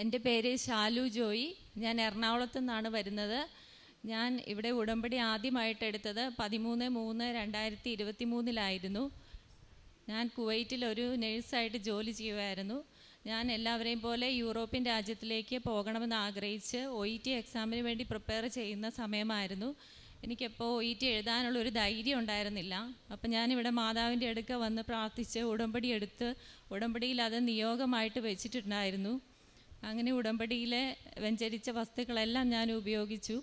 എന്റെ പേര് ശാലു ജോയി. ഞാൻ എറണാകുളത്തു നിന്നാണ് വരുന്നത്. ഞാൻ ഇവിടെ ഉടമ്പടി ആദ്യമായിട്ട് എടുത്തത് പതിമൂന്ന് മൂന്ന് രണ്ടായിരത്തി ഇരുപത്തി മൂന്നിലായിരുന്നു ഞാൻ കുവൈറ്റിൽ ഒരു നേഴ്സായിട്ട് ജോലി ചെയ്യുമായിരുന്നു ഞാൻ എല്ലാവരെയും പോലെ യൂറോപ്യൻ രാജ്യത്തിലേക്ക് പോകണമെന്ന് ആഗ്രഹിച്ച് ഒ ഇ ടി എക്സാമിന് വേണ്ടി പ്രിപ്പയർ ചെയ്യുന്ന സമയമായിരുന്നു. എനിക്കെപ്പോൾ ഒ ഇ ടി എഴുതാനുള്ള ഒരു ധൈര്യം ഉണ്ടായിരുന്നില്ല. അപ്പം ഞാനിവിടെ മാതാവിന്റെ അടുക്ക വന്ന് പ്രാർത്ഥിച്ച് ഉടമ്പടി എടുത്ത് ഉടമ്പടിയിൽ അത് നിയോഗമായിട്ട് വെച്ചിട്ടുണ്ടായിരുന്നു. അങ്ങനെ ഉടമ്പടിയിലെ വെഞ്ചരിച്ച വസ്തുക്കളെല്ലാം ഞാൻ ഉപയോഗിച്ചു.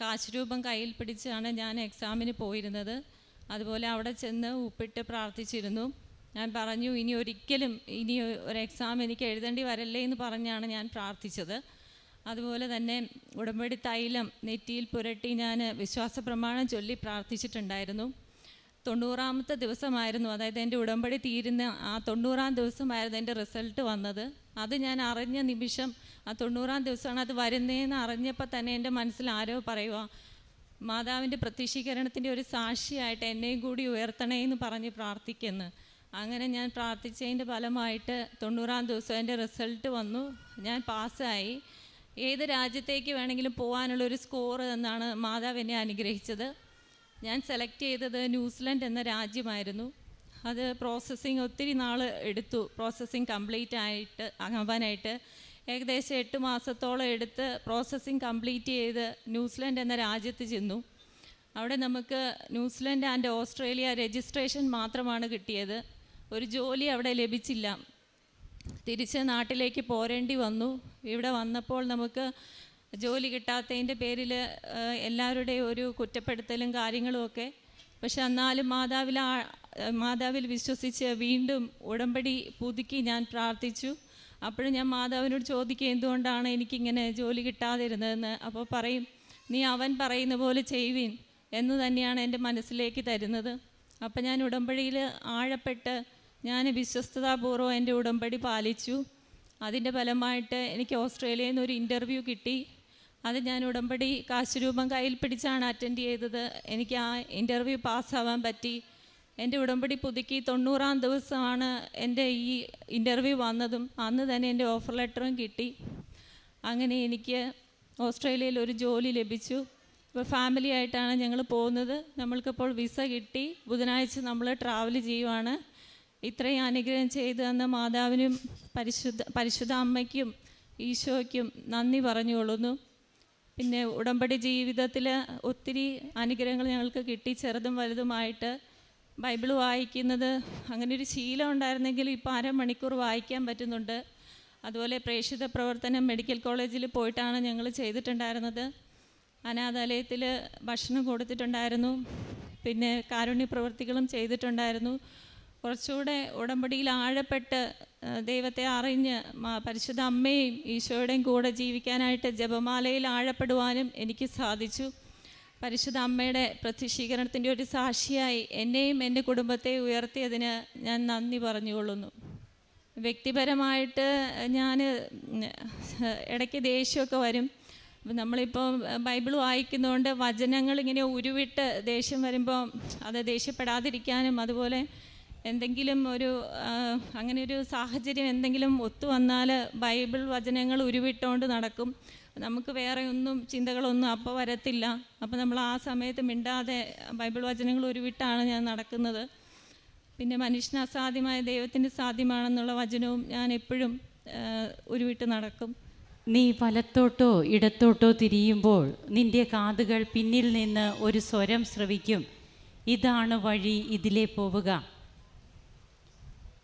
കാശ് രൂപം കയ്യിൽ പിടിച്ചാണ് ഞാൻ എക്സാമിന് പോയിരുന്നത്. അതുപോലെ അവിടെ ചെന്ന് ഉപ്പിട്ട് പ്രാർത്ഥിച്ചിരുന്നു. ഞാൻ പറഞ്ഞു ഇനി ഒരിക്കലും ഇനി ഒരു എക്സാം എനിക്ക് എഴുതേണ്ടി വരല്ലേ എന്ന് പറഞ്ഞാണ് ഞാൻ പ്രാർത്ഥിച്ചത്. അതുപോലെ തന്നെ ഉടമ്പടി തൈലം നെറ്റിയിൽ പുരട്ടി ഞാൻ വിശ്വാസ പ്രമാണം ചൊല്ലി പ്രാർത്ഥിച്ചിട്ടുണ്ടായിരുന്നു. തൊണ്ണൂറാമത്തെ ദിവസമായിരുന്നു. അതായത് എന്റെ ഉടമ്പടി തീരുന്ന ആ തൊണ്ണൂറാം ദിവസമായിരുന്നു എന്റെ റിസൾട്ട് വന്നത്. അത് ഞാൻ അറിഞ്ഞ നിമിഷം ആ തൊണ്ണൂറാം ദിവസമാണ് അത് വരുന്നതെന്ന് അറിഞ്ഞപ്പോൾ തന്നെ എന്റെ മനസ്സിൽ ആരോ പറയുക മാതാവിന്റെ പ്രത്യക്ഷീകരണത്തിന്റെ ഒരു സാക്ഷിയായിട്ട് എന്നെയും കൂടി ഉയർത്തണേ എന്ന് പറഞ്ഞ് പ്രാർത്ഥിക്കുന്നു. അങ്ങനെ ഞാൻ പ്രാർത്ഥിച്ചതിന്റെ ഫലമായിട്ട് തൊണ്ണൂറാം ദിവസം എന്റെ റിസൾട്ട് വന്നു. ഞാൻ പാസ്സായി. ഏത് രാജ്യത്തേക്ക് വേണമെങ്കിലും പോകാനുള്ള ഒരു സ്കോർ എന്നാണ് മാതാവ് എന്നെ അനുഗ്രഹിച്ചത്. ഞാൻ സെലക്ട് ചെയ്തത് ന്യൂസിലൻഡ് എന്ന രാജ്യമായിരുന്നു. അത് പ്രോസസ്സിങ് ഒത്തിരി നാൾ എടുത്തു. പ്രോസസ്സിങ് കംപ്ലീറ്റ് ആയിട്ട് ആവാനായിട്ട്. ഏകദേശം എട്ട് മാസത്തോളം എടുത്ത് പ്രോസസ്സിങ് കംപ്ലീറ്റ് ചെയ്ത് ന്യൂസിലൻഡ് എന്ന രാജ്യത്ത് ചെന്നു. അവിടെ നമുക്ക് ന്യൂസിലൻഡ് ആൻഡ് ഓസ്ട്രേലിയ രജിസ്ട്രേഷൻ മാത്രമാണ് കിട്ടിയത്. ഒരു ജോലി അവിടെ ലഭിച്ചില്ല. തിരിച്ച് നാട്ടിലേക്ക് പോരേണ്ടി വന്നു. ഇവിടെ വന്നപ്പോൾ നമുക്ക് ജോലി കിട്ടാത്തതിന്റെ പേരിൽ എല്ലാവരുടെയും ഒരു കുറ്റപ്പെടുത്തലും കാര്യങ്ങളുമൊക്കെ പക്ഷെ എന്നാലും മാതാവിൽ മാതാവിൽ വിശ്വസിച്ച് വീണ്ടും ഉടമ്പടി പുതുക്കി ഞാൻ പ്രാർത്ഥിച്ചു. അപ്പോഴും ഞാൻ മാതാവിനോട് ചോദിക്കുക എന്തുകൊണ്ടാണ് എനിക്കിങ്ങനെ ജോലി കിട്ടാതിരുന്നതെന്ന്? അപ്പോൾ പറയും നീ അവൻ പറയുന്ന പോലെ ചെയ്യുവിൻ എന്ന് തന്നെയാണ് എന്റെ മനസ്സിലേക്ക് തരുന്നത്. അപ്പം ഞാൻ ഉടമ്പടിയിൽ ആഴപ്പെട്ട് ഞാൻ വിശ്വസ്തതാപൂർവം എന്റെ ഉടമ്പടി പാലിച്ചു. അതിന്റെ ഫലമായിട്ട് എനിക്ക് ഓസ്ട്രേലിയയിൽ നിന്ന് ഒരു ഇന്റർവ്യൂ കിട്ടി. അത് ഞാൻ ഉടമ്പടി കാശ് രൂപം കയ്യിൽ പിടിച്ചാണ് അറ്റൻഡ് ചെയ്തത്. എനിക്ക് ആ ഇന്റർവ്യൂ പാസ്സാവാൻ പറ്റി. എന്റെ ഉടമ്പടി പുതുക്കി തൊണ്ണൂറാം ദിവസമാണ് എന്റെ ഈ ഇന്റർവ്യൂ വന്നതും. അന്ന് തന്നെ എന്റെ ഓഫർ ലെറ്ററും കിട്ടി. അങ്ങനെ എനിക്ക് ഓസ്ട്രേലിയയിൽ ഒരു ജോലി ലഭിച്ചു. ഇപ്പോൾ ഫാമിലി ആയിട്ടാണ് ഞങ്ങൾ പോകുന്നത്. നമ്മൾക്കിപ്പോൾ വിസ കിട്ടി. ബുധനാഴ്ച നമ്മൾ ട്രാവൽ ചെയ്യുവാണ്. ഇത്രയും അനുഗ്രഹം ചെയ്തു തന്ന മാതാവിനും പരിശുദ്ധ പരിശുദ്ധ അമ്മയ്ക്കും ഈശോയ്ക്കും നന്ദി പറഞ്ഞുകൊള്ളുന്നു. പിന്നെ ഉടമ്പടി ജീവിതത്തിൽ ഒത്തിരി അനുഗ്രഹങ്ങൾ ഞങ്ങൾക്ക് കിട്ടി. ചെറുതും വലുതുമായിട്ട് ബൈബിൾ വായിക്കുന്നത് അങ്ങനെ ഒരു ശീലം ഉണ്ടായിരുന്നെങ്കിൽ ഇപ്പോൾ അരമണിക്കൂർ വായിക്കാൻ പറ്റുന്നുണ്ട്. അതുപോലെ പ്രേക്ഷിത പ്രവർത്തനം മെഡിക്കൽ കോളേജിൽ പോയിട്ടാണ് ഞങ്ങൾ ചെയ്തിട്ടുണ്ടായിരുന്നത്. അനാഥാലയത്തിൽ ഭക്ഷണം കൊടുത്തിട്ടുണ്ടായിരുന്നു. പിന്നെ കാരുണ്യ പ്രവൃത്തികളും ചെയ്തിട്ടുണ്ടായിരുന്നു. കുറച്ചുകൂടെ ഉടമ്പടിയിൽ ആഴപ്പെട്ട് ദൈവത്തെ അറിഞ്ഞ് പരിശുദ്ധ അമ്മയും ഈശോയുടെയും കൂടെ ജീവിക്കാനായിട്ട് ജപമാലയിൽ ആഴപ്പെടുവാനും എനിക്ക് സാധിച്ചു. പരിശുദ്ധ അമ്മയുടെ പ്രത്യക്ഷീകരണത്തിന്റെ ഒരു സാക്ഷിയായി എന്നെയും എന്റെ കുടുംബത്തെ ഉയർത്തിയതിന് ഞാൻ നന്ദി പറഞ്ഞുകൊള്ളുന്നു. വ്യക്തിപരമായിട്ട് ഞാൻ ഇടയ്ക്ക് ദേഷ്യമൊക്കെ വരും. നമ്മളിപ്പോൾ ബൈബിൾ വായിക്കുന്നതുകൊണ്ട് വചനങ്ങൾ ഇങ്ങനെ ഉരുവിട്ട് ദേഷ്യം വരുമ്പോൾ അത് ദേഷ്യപ്പെടാതിരിക്കാനും അതുപോലെ എന്തെങ്കിലും ഒരു അങ്ങനെ ഒരു സാഹചര്യം എന്തെങ്കിലും ഒത്തു വന്നാൽ ബൈബിൾ വചനങ്ങൾ ഉരുവിട്ടുകൊണ്ട് നടക്കും. നമുക്ക് വേറെ ഒന്നും ചിന്തകളൊന്നും അപ്പോൾ വരത്തില്ല. അപ്പോൾ നമ്മൾ ആ സമയത്ത് മിണ്ടാതെ ബൈബിൾ വചനങ്ങൾ ഉരുവിട്ടാണ് ഞാൻ നടക്കുന്നത്. പിന്നെ മനുഷ്യന് അസാധ്യമായ ദൈവത്തിന് സാധ്യമാണെന്നുള്ള വചനവും ഞാൻ എപ്പോഴും ഉരുവിട്ട് നടക്കും. നീ വലത്തോട്ടോ ഇടത്തോട്ടോ തിരിയുമ്പോൾ നിന്റെ കാതുകൾ പിന്നിൽ നിന്ന് ഒരു സ്വരം ശ്രവിക്കും ഇതാണ് വഴി ഇതിലേ പോവുക.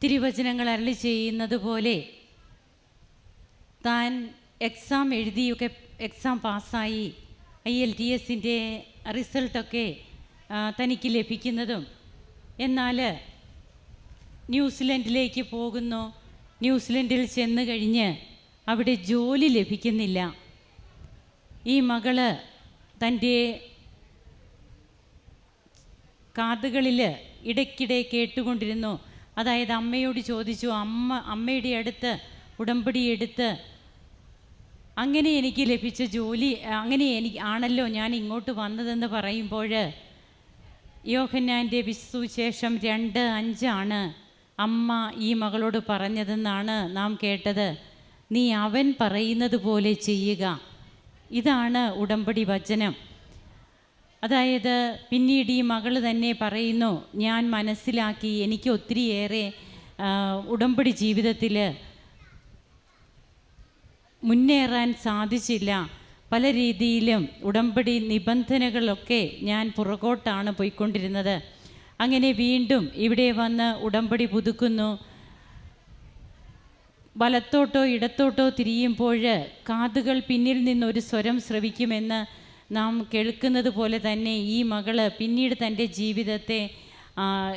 തിരുവചനങ്ങൾ അരളി ചെയ്യുന്നത് പോലെ താൻ എക്സാം എഴുതിയൊക്കെ എക്സാം പാസ്സായി ഐ എൽ ടി എസിന്റെ റിസൾട്ടൊക്കെ തനിക്ക് ലഭിക്കുന്നതും എന്നാൽ ന്യൂസിലൻഡിലേക്ക് പോകുന്നു. ന്യൂസിലൻഡിൽ ചെന്ന് കഴിഞ്ഞ് അവിടെ ജോലി ലഭിക്കുന്നില്ല. ഈ മകൾ തന്റെ കാതുകളിൽ ഇടയ്ക്കിടെ കേട്ടുകൊണ്ടിരുന്നു. അതായത് അമ്മയോട് ചോദിച്ചു അമ്മ അമ്മയുടെ അടുത്ത് ഉടമ്പടി എടുത്ത് അങ്ങനെ എനിക്ക് ലഭിച്ച ജോലി അങ്ങനെ എനിക്ക് ആണല്ലോ ഞാൻ ഇങ്ങോട്ട് വന്നതെന്ന് പറയുമ്പോൾ യോഹന്നാന്റെ വിസുശേഷം രണ്ട് അഞ്ചാണ് അമ്മ ഈ മകളോട് പറഞ്ഞതെന്നാണ് നാം കേട്ടത്. നീ അവൻ പറയുന്നത് പോലെ ചെയ്യുക. ഇതാണ് ഉടമ്പടി വചനം. അതായത് പിന്നീട് ഈ മകൾ തന്നെ പറയുന്നു ഞാൻ മനസ്സിലാക്കി എനിക്ക് ഒത്തിരിയേറെ ഉടമ്പടി ജീവിതത്തിൽ മുന്നേറാൻ സാധിച്ചില്ല. പല രീതിയിലും ഉടമ്പടി നിബന്ധനകളൊക്കെ ഞാൻ പുറകോട്ടാണ് പോയിക്കൊണ്ടിരുന്നത്. അങ്ങനെ വീണ്ടും ഇവിടെ വന്ന് ഉടമ്പടി പുതുക്കുന്നു. വലത്തോട്ടോ ഇടത്തോട്ടോ തിരിയുമ്പോൾ കാതുകൾ പിന്നിൽ നിന്നൊരു സ്വരം ശ്രവിക്കുമെന്ന് നാം കേൾക്കുന്നത് പോലെ തന്നെ ഈ മകൾ പിന്നീട് തന്റെ ജീവിതത്തെ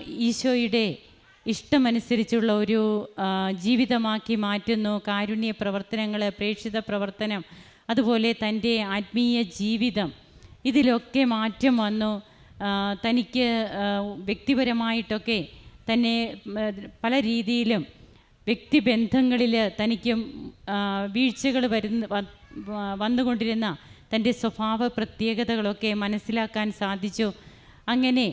ഈശോയുടെ ഇഷ്ടമനുസരിച്ചുള്ള ഒരു ജീവിതമാക്കി മാറ്റുന്നു. കാരുണ്യ പ്രവർത്തനങ്ങൾ പ്രേക്ഷിത പ്രവർത്തനം അതുപോലെ തന്റെ ആത്മീയ ജീവിതം. ഇതിലൊക്കെ മാറ്റം വന്നു. തനിക്ക് വ്യക്തിപരമായിട്ടൊക്കെ തന്നെ പല രീതിയിലും വ്യക്തിബന്ധങ്ങളിൽ തനിക്കും വീഴ്ചകൾ വരുന്ന വന്നുകൊണ്ടിരുന്ന തന്റെ സ്വഭാവ പ്രത്യേകതകളൊക്കെ മനസ്സിലാക്കാൻ സാധിച്ചു. അങ്ങനെ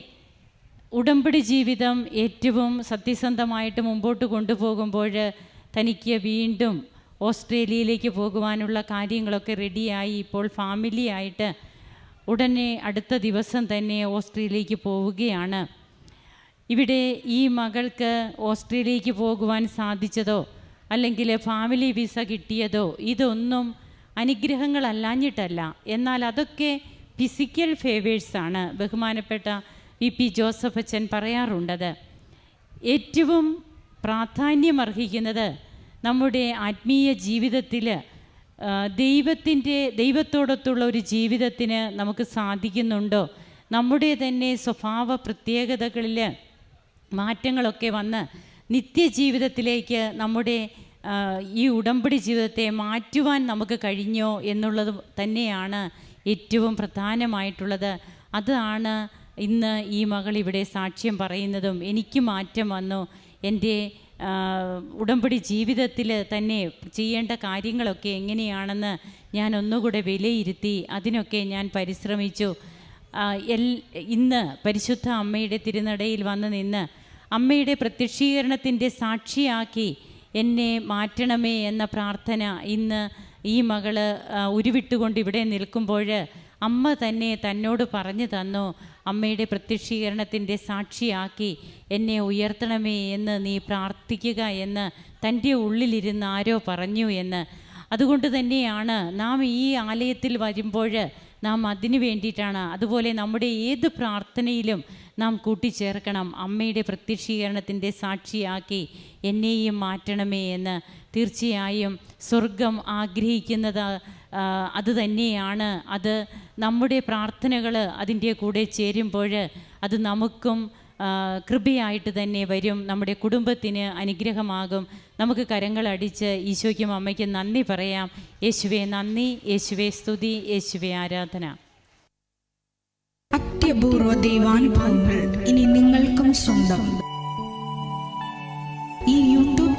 ഉടമ്പടി ജീവിതം ഏറ്റവും സത്യസന്ധമായിട്ട് മുമ്പോട്ട് കൊണ്ടുപോകുമ്പോൾ തനിക്ക് വീണ്ടും ഓസ്ട്രേലിയയിലേക്ക് പോകുവാനുള്ള കാര്യങ്ങളൊക്കെ റെഡിയായി. ഇപ്പോൾ ഫാമിലി ആയിട്ട് ഉടനെ അടുത്ത ദിവസം തന്നെ ഓസ്ട്രേലിയയിലേക്ക് പോവുകയാണ്. ഇവിടെ ഈ മകൾക്ക് ഓസ്ട്രേലിയയിലേക്ക് പോകുവാൻ സാധിച്ചതോ അല്ലെങ്കിൽ ഫാമിലി വിസ കിട്ടിയതോ ഇതൊന്നും അനുഗ്രഹങ്ങളല്ലാഞ്ഞിട്ടല്ല എന്നാൽ അതൊക്കെ ഫിസിക്കൽ ഫേവേഴ്സാണ് ബഹുമാനപ്പെട്ട വി. പി. ജോസഫ് അച്ഛൻ പറയാറുണ്ടത്. ഏറ്റവും പ്രാധാന്യമർഹിക്കുന്നത് നമ്മുടെ ആത്മീയ ജീവിതത്തിൽ ദൈവത്തിന്റെ ദൈവത്തോടൊത്തുള്ള ഒരു ജീവിതത്തിന് നമുക്ക് സാധിക്കുന്നുണ്ടോ? നമ്മുടെ തന്നെ സ്വഭാവ പ്രത്യേകതകളിൽ മാറ്റങ്ങളൊക്കെ വന്ന് നിത്യജീവിതത്തിലേക്ക് നമ്മുടെ ഈ ഉടമ്പടി ജീവിതത്തെ മാറ്റുവാൻ നമുക്ക് കഴിഞ്ഞോ എന്നുള്ളത് തന്നെയാണ് ഏറ്റവും പ്രധാനമായിട്ടുള്ളത്. അതാണ് ഇന്ന് ഈ മകൾ ഇവിടെ സാക്ഷ്യം പറയുന്നതും എനിക്ക് മാറ്റം വന്നു. എന്റെ ഉടമ്പടി ജീവിതത്തിൽ തന്നെ ചെയ്യേണ്ട കാര്യങ്ങളൊക്കെ എങ്ങനെയാണെന്ന് ഞാൻ ഒന്നുകൂടെ വിലയിരുത്തി അതിനൊക്കെ ഞാൻ പരിശ്രമിച്ചു. എൽ ഇന്ന് പരിശുദ്ധ അമ്മയുടെ തിരുനടയിൽ വന്ന് നിന്ന് അമ്മയുടെ പ്രത്യക്ഷീകരണത്തിന്റെ സാക്ഷിയാക്കി എന്നെ മാറ്റണമേ എന്ന പ്രാർത്ഥന ഇന്ന് ഈ മകൾ ഉരുവിട്ടുകൊണ്ട് ഇവിടെ നിൽക്കുമ്പോൾ അമ്മ തന്നെ തന്നോട് പറഞ്ഞു തന്നു അമ്മയുടെ പ്രത്യക്ഷീകരണത്തിന്റെ സാക്ഷിയാക്കി എന്നെ ഉയർത്തണമേ എന്ന് നീ പ്രാർത്ഥിക്കുക എന്ന് തന്റെ ഉള്ളിലിരുന്ന് ആരോ പറഞ്ഞു എന്ന്. അതുകൊണ്ട് തന്നെയാണ് നാം ഈ ആലയത്തിൽ വരുമ്പോൾ നാം അതിനു വേണ്ടിയിട്ടാണ്. അതുപോലെ നമ്മുടെ ഏത് പ്രാർത്ഥനയിലും നാം കൂട്ടിച്ചേർക്കണം. അമ്മയുടെ പ്രത്യക്ഷീകരണത്തിന്റെ സാക്ഷിയാക്കി എന്നെയും മാറ്റണമേ എന്ന് തീർച്ചയായും സ്വർഗം ആഗ്രഹിക്കുന്നത് അത് തന്നെയാണ്. അത് നമ്മുടെ പ്രാർത്ഥനകൾ അതിന്റെ കൂടെ ചേരുമ്പോൾ അത് നമുക്കും കൃപയായിട്ട് തന്നെ വരും. നമ്മുടെ കുടുംബത്തിന് അനുഗ്രഹമാകും. നമുക്ക് കരങ്ങളടിച്ച് ഈശോയ്ക്കും അമ്മയ്ക്കും നന്ദി പറയാം. യേശുവെ നന്ദി. യേശുവെ സ്തുതി. യേശുവെ ആരാധന. അത്യപൂർവ ദൈവാനുഭവങ്ങൾ ഇനി നിങ്ങൾക്കും സ്വന്തം.